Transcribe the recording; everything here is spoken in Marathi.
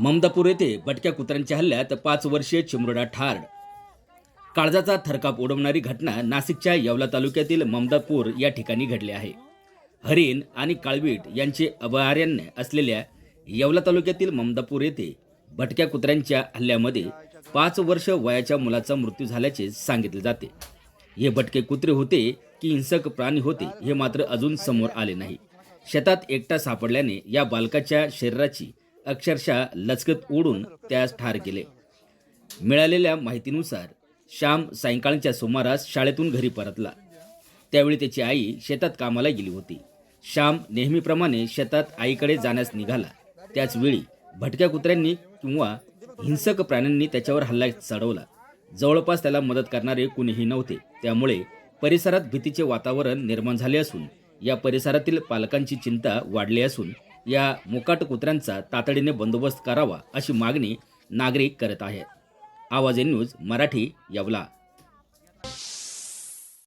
ममदापूर येथे भटक्या कुत्र्यांच्या हल्ल्यात पाच वर्षीय चिमुरडा ठार. काळजाचा थरकाप उडवणारी घटना नाशिकच्या येवला तालुक्यातील ममदापूर या ठिकाणी घडली आहे. हरिण आणि काळवीट यांचे अभयारण्य असलेल्या येवला तालुक्यातील ममदापूर येथे भटक्या कुत्र्यांच्या हल्ल्यामध्ये पाच वर्ष वयाच्या मुलाचा मृत्यू झाल्याचे सांगितले जाते. हे भटके कुत्रे होते की हिंसक प्राणी होते हे मात्र अजून समोर आले नाही. शेतात एकटा सापडल्याने या बालकाच्या शरीराची अक्षरशः लचकत ओढून त्यास ठार केले. मिळालेल्या माहितीनुसार श्याम सायंकाळच्या सुमारास शाळेतून घरी परतला. त्यावेळी त्याची आई शेतात कामाला गेली होती. श्याम नेहमीप्रमाणे शेतात आईकडे जाण्यास निघाला. त्याचवेळी भटक्या कुत्र्यांनी किंवा हिंसक प्राण्यांनी त्याच्यावर हल्ला चढवला. जवळपास त्याला मदत करणारे कुणीही नव्हते. त्यामुळे परिसरात भीतीचे वातावरण निर्माण झाले असून या परिसरातील पालकांची चिंता वाढली असून या मुकाट कुत्र्यांचा तातडीने बंदोबस्त करावा अशी मागणी नागरिक करत आहेत. आवाज न्यूज मराठी यवला.